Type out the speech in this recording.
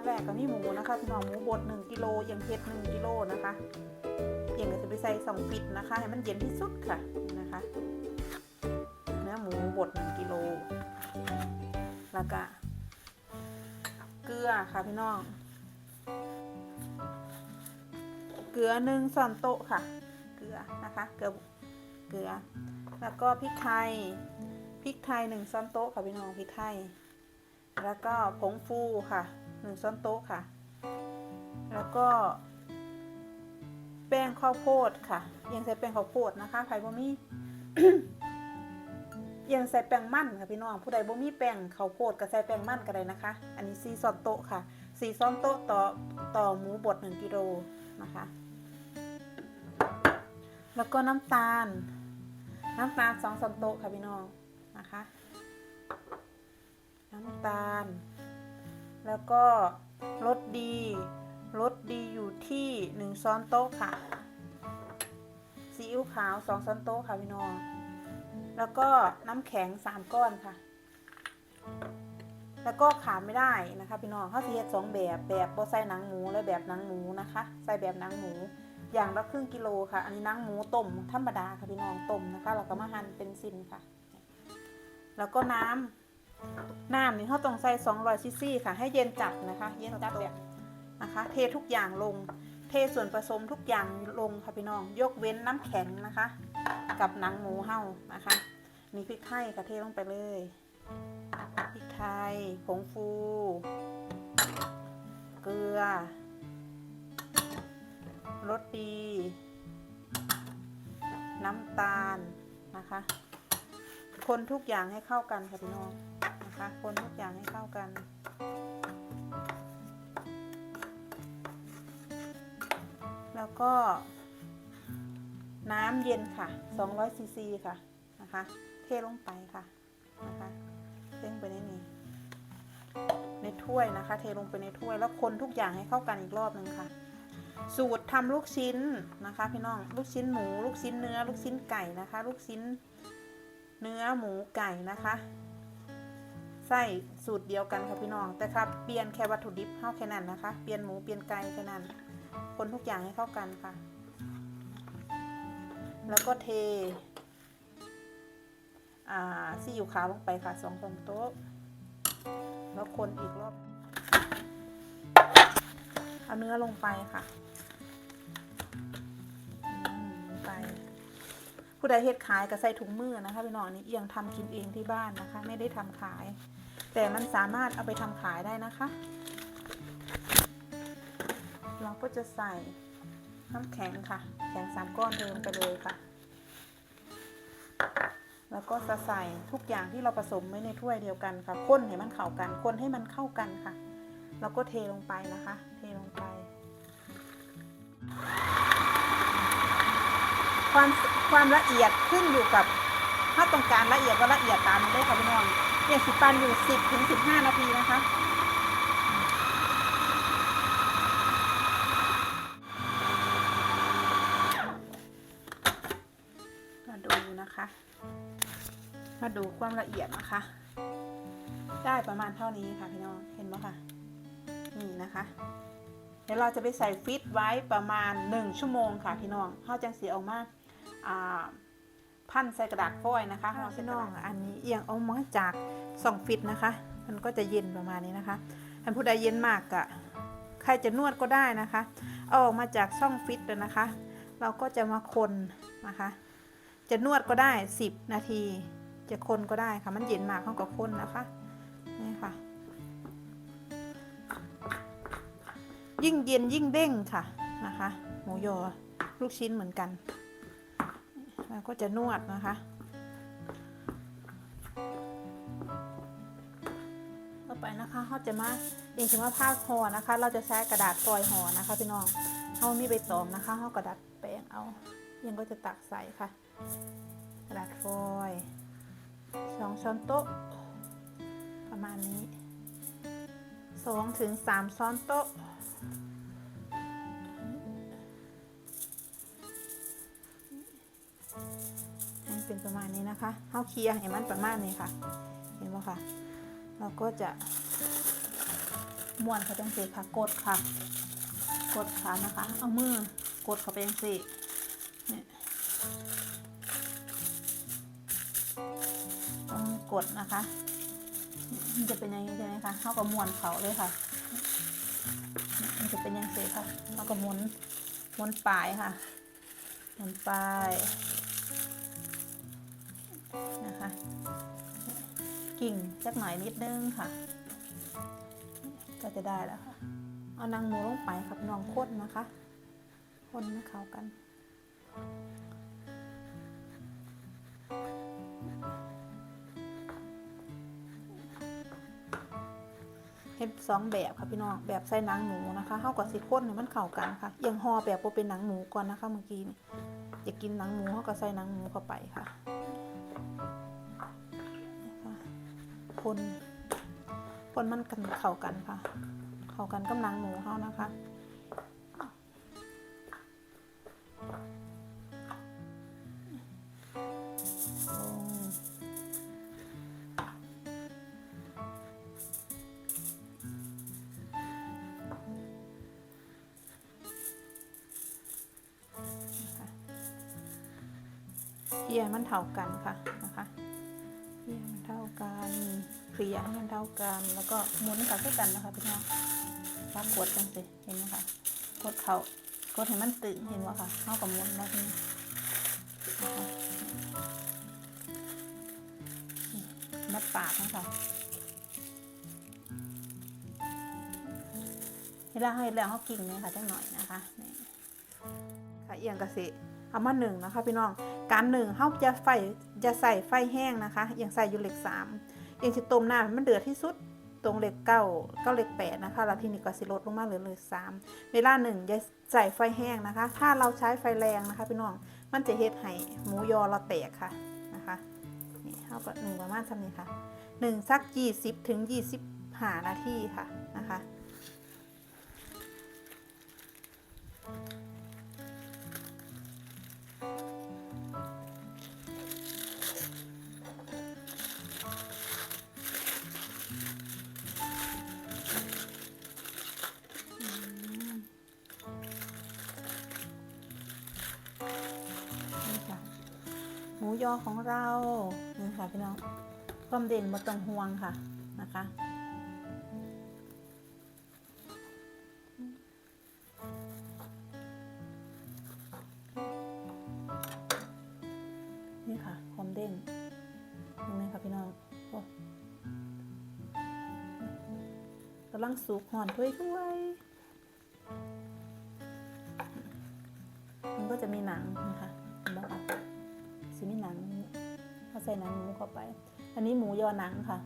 บแรกก็มีหมูนะคะพี่น้องหมูบด1กิโลยังเผ็ด1กิโลนะคะเอียงก็จะไปใส่สองปิดนะคะให้มันเย็นที่สุดค่ะนะคะเนื้อหมูบด1กิโลแล้วก็เกลือค่ะพี่น้องเกลือหนึ่งช้อนโต๊ะค่ะ เกลือนะคะเกลือเกลือ แล้วก็พริกไทยพริกไทยหนึ่งช้อนโต๊ะค่ะพี่น้องพริกไทย แล้วก็ผงฟูค่ะ หนึ่งช้อนโต๊ะค่ะ แล้วก็ แป้งข้าวโพดค่ะ ยังใส่แป้งข้าวโพดนะคะไผ่บ่มียังใส่แป้งมันค่ะพี่น้องผู้ใดบ่มีแป้งข้าวโพดก็ใส่แป้งมันก็ได้นะคะ อันนี้4ช้อนโต๊ะค่ะ4ช้อนโต๊ะต่อต่อหมูบด1กิโลนะคะ แล้วก็น้ำตาล น้ำตาล2ช้อนโต๊ะค่ะพี่น้องนะคะ น้ำตาล แล้วก็รสดีรสดีอยู่ที่ 1 ช้อนโต๊ะค่ะซีอิ๊วขาว 2 ช้อนโต๊ะค่ะพี่น้อง แล้วก็น้ำแข็ง 3 ก้อนค่ะ แล้วก็ขาดไม่ได้นะคะพี่น้องเขาสิเฮ็ดสองแบบแบบบ่ใส่หนังหมูและแบบหนังหมูนะคะ ใส่แบบหนังหมู อย่างละครึ่งกิโลค่ะ อันนี้หนังหมูต้มธรรมดาค่ะพี่น้องต้มนะคะแล้วก็มาหั่นเป็นสิ้นค่ะ แล้วก็น้ำ น้ำนี่เขาต้องใส่200ซีซีค่ะ ให้เย็นจัดนะคะ เย็นจัดแบบนะคะ เททุกอย่างลง เทส่วนผสมทุกอย่างลงค่ะพี่น้อง ยกเว้นน้ำแข็งนะคะ กับหนังหมูเห่านะคะนี่พริกไทยค่ะเทลงไปเลยพริกไทย ผงฟู เกลือ รสดี น้ำตาลนะคะ คนทุกอย่างให้เข้ากันค่ะพี่น้อง นะคะ คนทุกอย่างให้เข้ากัน แล้วก็ น้ำเย็นค่ะ 200ซีซีค่ะนะคะ เทลงไปค่ะนะคะเทลงไปในนี้ในถ้วยนะคะ เทลงไปในถ้วยแล้วคนทุกอย่างให้เข้ากันอีกรอบหนึ่งค่ะ สูตรทำลูกชิ้นนะคะ พี่น้องลูกชิ้นหมู ลูกชิ้นเนื้อ ลูกชิ้นไก่นะคะ ลูกชิ้นเนื้อหมูไก่นะคะ ใส่สูตรเดียวกันค่ะพี่น้อง แต่ครับเปลี่ยนแค่วัตถุดิบเข้าแค่นั้นนะคะ เปลี่ยนหมูเปลี่ยนไก่แค่นั้น คนทุกอย่างให้เข้ากันค่ะ แล้วก็เทอ่าซีอิ๊วขาวลงไปค่ะสองช้อนโต๊ะ แล้วคนอีกรอบ เอาเนื้อลงไปค่ะ ผู้ใดเฮ็ดขายก็ใส่ถุงมือนะคะพี่น้องอันนี้เอียงทำกินเองที่บ้านนะคะ ไม่ได้ทำขาย แต่มันสามารถเอาไปทำขายได้นะคะ เราก็จะใส่น้ำแข็งค่ะ แข็งสามก้อนเดิมไปเลยค่ะ แล้วก็จะใส่ทุกอย่างที่เราผสมไว้ในถ้วยเดียวกันค่ะข้นให้มันเข้ากันคนให้มันเข้ากันค่ะ แล้วก็เทลงไปนะคะ เทลงไป ความความละเอียดขึ้นอยู่กับถ้าต้องการละเอียดก็ละเอียดตามได้ค่ะพี่น้องเนี่ยสิปันอยู่10ถึง15นาทีนะคะมาดูนะคะ มาดูความละเอียดนะคะ ได้ประมาณเท่านี้ค่ะพี่น้องเห็นไหมคะนี่นะคะเดี๋ยวเราจะไปใส่ฟิตไว้ประมาณ 1 ชั่วโมงค่ะพี่น้องเข้าจังสีออกมาอ่า พันใส่กระดาษฟอยล์นะคะพี่น้องอันนี้เอียงออกมาจากสองฟิตนะคะ มันก็จะเย็นประมาณนี้นะคะท่านผู้ใดเย็นมากกะใครจะนวดก็ได้นะคะเอาออกมาจากช่องฟิตเลยนะคะ เราก็จะมาคนนะคะ จะนวดก็ได้ 10 นาที จะคนก็ได้ค่ะมันเย็นมากเขาก็คนนะคะนี่ค่ะ ยิ่งเย็นยิ่งเด้งค่ะนะคะ หมูยอลูกชิ้นเหมือนกัน แล้วก็จะนวดนะคะ ต่อไปนะคะเขาจะมาเองถึงว่าผ้าห่อนะคะ เราจะใช้กระดาษฟอยล์ห่อนะคะพี่น้องเขามีใบตองนะคะเขากระดาษแปรงเอายังก็จะตักใส่ค่ะ กระดาษฟอยล์สองช้อนโต๊ะ ประมาณนี้สองถึงสามช้อนโต๊ะ เป็นประมาณนี้นะคะเอาเคลียร์ให้มันประมาณนี้ค่ะ เห็นไหมคะเราก็จะม้วนเขาจังสีค่ะ กดค่ะ กดขานะคะ เอามือกดเขาไปจังสีเนี่ยเอามือกดนะคะมันจะเป็นย่างนี้ใช่ไหมคะเขาก็ม้วนเขาเลยค่ะ มันจะเป็นยังไงค่ะเขาก็หมุนหมุนปลายค่ะหมุนปลาย นะคะ กิ่งสักหน่อยนิดนึงค่ะ ก็จะได้แล้วค่ะ เอานางหมูลงไปครับนองข้นนะคะคนให้เข้ากันเห็ดสองแบบค่ะพี่น้องแบบใส่หนังหมูนะคะเข้ากับสิข้นให้มันเข้ากันค่ะยังห่อแบบบ่เป็นหนังหมูก่อนนะคะเมื่อกี้นี่อยากกินหนังหมูเขาก็ใส่หนังหมูเข้าไปค่ะ นะคะคนคนมันกันเข้ากันค่ะ เข้ากันกับหนังหมูเขานะคะ เพียมันเท่ากันค่ะนะคะเพียมันเท่ากันเพียมันเท่ากัน แล้วก็หมุนกับด้วยกันนะคะพี่น้องว่ากดกันสิเห็นไหมคะกดเขากดให้มันตึงเห็นไหมคะเท่ากับหมุนแล้วนี่นะคะนี่มัดปากนะคะเวลาให้แล้วเขากิ่งเนี่ยค่ะจังหน่อยนะคะค่ะเอียงกระสิเอามาหนึ่งนะคะพี่น้อง การหนึ่งเขาจะไฟจะใส่ไฟแห้งนะคะอย่างใส่อยู่เหล็กสามอย่างสิต้มน้ำมันเดือดที่สุดตรงเหล็กเก้าเก้าเหล็กแปดนะคะแล้วทีนี้ก็สิลดลงมาเหลือเหล็กสามเวลาหนึ่งจะใส่ไฟแห้งนะคะ ถ้าเราใช้ไฟแรงนะคะพี่น้องมันจะเฮ็ดให้หมูยอเราแตกค่ะนะคะนี่เขาก็หนึ่งประมาณสักนี้ค่ะหนึ่งสักยี่สิบถึงยี่สิบห้านาทีค่ะนะคะ ยอของเรานี่ค่ะพี่น้องความเด่นมาต้องห่วงค่ะนะคะนี่ค่ะความเด่นเห็นไหมคะพี่น้องกำลังสุกหอนถ้วยถ้วยมันก็จะมีหนังนะคะเห็นไหมคะ สิมีหนังถ้าใส่หนังหมูเข้าไป อันนี้หมูยอหนังค่ะ